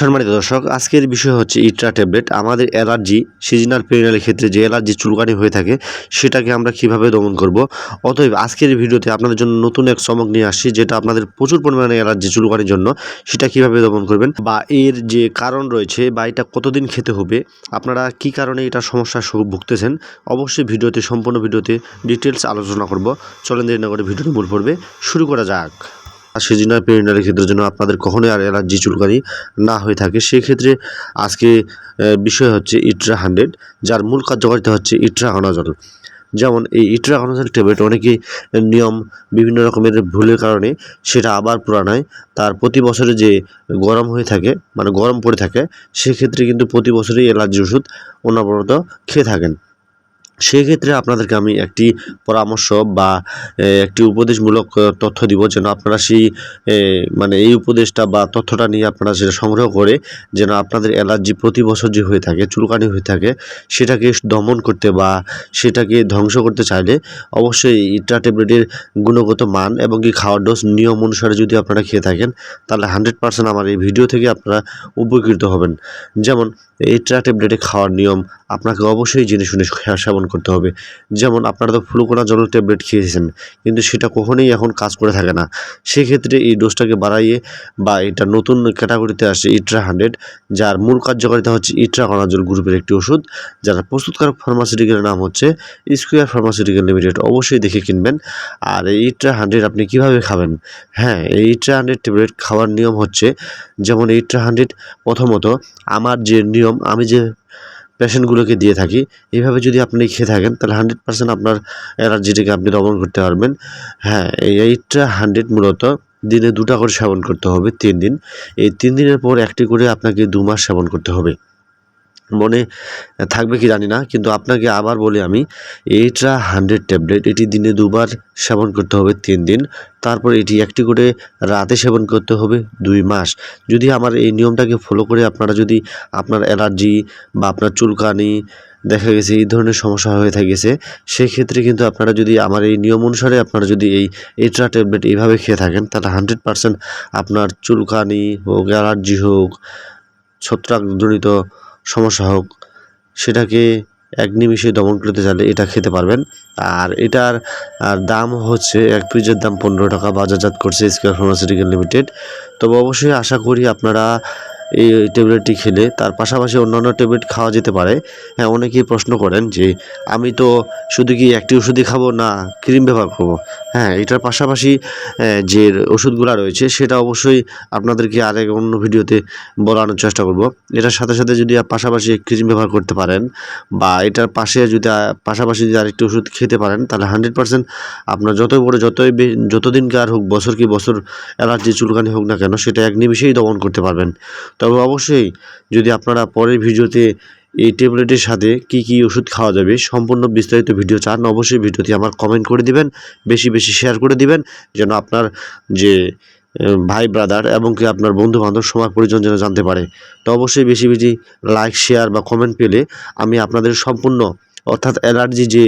সম্মানিত দর্শক, আজকের বিষয় হচ্ছে ইট্রা ট্যাবলেট। আমাদের অ্যালার্জি, সিজনাল পেরিনালের ক্ষেত্রে যে অ্যালার্জি চুলকানি হয়ে থাকে, সেটাকে আমরা কীভাবে দমন করব? অতএব আজকের ভিডিওতে আপনাদের জন্য নতুন এক চমক নিয়ে আসছি, যেটা আপনাদের প্রচুর পরিমাণে অ্যালার্জি চুলকানির জন্য, সেটা কীভাবে দমন করবেন বা এর যে কারণ রয়েছে বা এটা কতদিন খেতে হবে, আপনারা কি কারণে এটা সমস্যা ভুগতেছেন, অবশ্যই ভিডিওতে, সম্পূর্ণ ভিডিওতে ডিটেলস আলোচনা করব। চলেন দেরি না করে ভিডিওটি মূল পড়বে শুরু করা যাক। সিজনাল পেরিনালের ক্ষেত্রে যেন আপনাদের কখনোই আর অ্যালার্জি চুলকানি না হয়ে থাকে। সেক্ষেত্রে আজকে বিষয় হচ্ছে ইট্রা হান্ড্রেড যার মূল কার্যকারিতা হচ্ছে ইট্রা অনাজল যেমন এই ইট্রা অনাজল ট্যাবলেট অনেকেই নিয়ম বিভিন্ন রকমের ভুলের কারণে সেটা আবার পুরানায়, তার প্রতি বছরে যে গরম হয়ে থাকে মানে গরম পড়ে থাকে, সেক্ষেত্রে কিন্তু প্রতি বছরই অ্যালার্জি ওষুধ অনবরত খেয়ে থাকেন। সেক্ষেত্রে আপনাদেরকে আমি একটি পরামর্শ বা একটি উপদেশমূলক তথ্য দিব যেন আপনারা সেই মানে এই উপদেশটা বা তথ্যটা নিয়ে আপনারা সেটা সংগ্রহ করে যেন আপনাদের অ্যালার্জি প্রতি বছর যে হয়ে থাকে, চুলকানি হয়ে থাকে, সেটাকে দমন করতে বা সেটাকে ধ্বংস করতে চাইলে অবশ্যই ইট্রা ট্যাবলেটের গুণগত মান এবং কি খাওয়ার ডোজ নিয়ম অনুসারে যদি আপনারা খেয়ে থাকেন, তাহলে হান্ড্রেড পার্সেন্ট আমার এই ভিডিও থেকে আপনারা উপকৃত হবেন। যেমন ইট্রা ট্যাবলেটে খাওয়ার নিয়ম আপনাকে অবশ্যই জেনে শুনে সেবন করতে হবে। যেমন আপনারা তো ফ্লুকোনা জলের ট্যাবলেট খেয়েছেন, কিন্তু সেটা কখনোই এখন কাজ করে থাকে না। সেক্ষেত্রে এই ডোজটাকে বাড়াইয়ে বা এটা নতুন ক্যাটাগরিতে আসে ইট্রা হান্ড্রেড যার মূল কার্যকারিতা হচ্ছে ইট্রা কনাজল গ্রুপের একটি ওষুধ, যার প্রস্তুতকারক ফার্মাসিউটিক্যালের নাম হচ্ছে স্কোয়ার ফার্মাসিউটিক্যাল লিমিটেড অবশ্যই দেখে কিনবেন। আর এই ইট্রা হান্ড্রেড আপনি কীভাবে খাবেন? হ্যাঁ এই ইট্রা হান্ড্রেড ট্যাবলেট খাওয়ার নিয়ম হচ্ছে, যেমন ইট্রা হান্ড্রেড প্রথমত, আমার যে নিয়ম আমি যে পেশেন্টগুলোকে দিয়ে থাকি, এইভাবে যদি আপনি খেয়ে থাকেন, তাহলে হান্ড্রেড পার্সেন্ট আপনার অ্যালার্জিটিকে আপনি দমন করতে পারবেন। হ্যাঁ এই এইটটা হান্ড্রেড মূলত দিনে দুটা করে সেবন করতে হবে, তিন দিন। এই তিন দিনের পর একটি করে আপনাকে দু মাস সেবন করতে হবে। মনে থাকবে কি জানি না, কিন্তু আপনাকে আবার বলি আমি এইটরা হান্ড্রেড ট্যাবলেট এটি দিনে দুবার সেবন করতে হবে তিন দিন, তারপর এটি একটি করে রাতে সেবন করতে হবে দুই মাস। যদি আমার এই নিয়মটাকে ফলো করে আপনারা যদি আপনার অ্যালার্জি বা আপনার চুলকানি দেখা গেছে, এই ধরনের সমস্যা হয়ে থাকেছে সেক্ষেত্রে কিন্তু আপনারা যদি আমার এই নিয়ম অনুসারে আপনারা যদি এই এট্রা ট্যাবলেট এইভাবে খেয়ে থাকেন, তাহলে হান্ড্রেড পারসেন্ট আপনার চুলকানি হোক অ্যালার্জি হোক, ছত্রাকজনিত সমস্যা হোক, সেটাকে এক নিমিষে দমন করতে চাইলে এটা খেতে পারবেন। আর এটার দাম হচ্ছে এক পিজের দাম পনেরো টাকা, বাজারজাত করছে স্কোয়ার ফার্মাসিউটিক্যাল লিমিটেড তবে অবশ্যই আশা করি আপনারা এই ট্যাবলেটটি খেলে তার পাশাপাশি অন্যান্য ট্যাবলেট খাওয়া যেতে পারে। হ্যাঁ অনেকেই প্রশ্ন করেন যে, আমি তো শুধু কি একটি ওষুধই খাব না ক্রিম ব্যবহার করব? হ্যাঁ এটার পাশাপাশি যে ওষুধগুলো রয়েছে, সেটা অবশ্যই আপনাদেরকে আরেক অন্য ভিডিওতে বলানোর চেষ্টা করব। এটার সাথে সাথে যদি পাশাপাশি ক্রিম ব্যবহার করতে পারেন বা এটার পাশে যদি পাশাপাশি যদি আরেকটি ওষুধ খেতে পারেন, তাহলে হান্ড্রেড পার্সেন্ট আপনার যতই বড়, যতই যতদিনকার হোক, বছর কি বছর অ্যালার্জি চুলকানি হোক না কেন, সেটা এক নিমিষেই দমন করতে পারবেন। তবে অবশ্যই যদি আপনারা পরের ভিডিওতে এই ট্যাবলেটের সাথে কি কি ওষুধ খাওয়া যাবে সম্পূর্ণ বিস্তারিত ভিডিও চান, অবশ্যই ভিডিওটি আমার কমেন্ট করে দিবেন, বেশি বেশি শেয়ার করে দিবেন, যেন আপনার যে ভাই ব্রাদার এবং কি আপনার বন্ধু বান্ধব সমাজ পরিজন যেন জানতে পারে। তো অবশ্যই বেশি বেশি লাইক শেয়ার বা কমেন্ট পেলে আমি আপনাদের সম্পূর্ণ অর্থাৎ অ্যালার্জি যে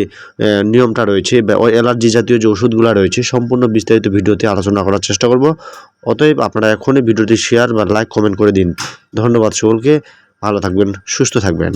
নিয়মটা রয়েছে বা ওই অ্যালার্জি জাতীয় যে ওষুধগুলো রয়েছে সম্পূর্ণ বিস্তারিত ভিডিওতে আলোচনা করার চেষ্টা করব। অতএব আপনারা এখনই ভিডিওটি শেয়ার বা লাইক, কমেন্ট করে দিন। ধন্যবাদ সকলকে। ভালো থাকবেন, সুস্থ থাকবেন।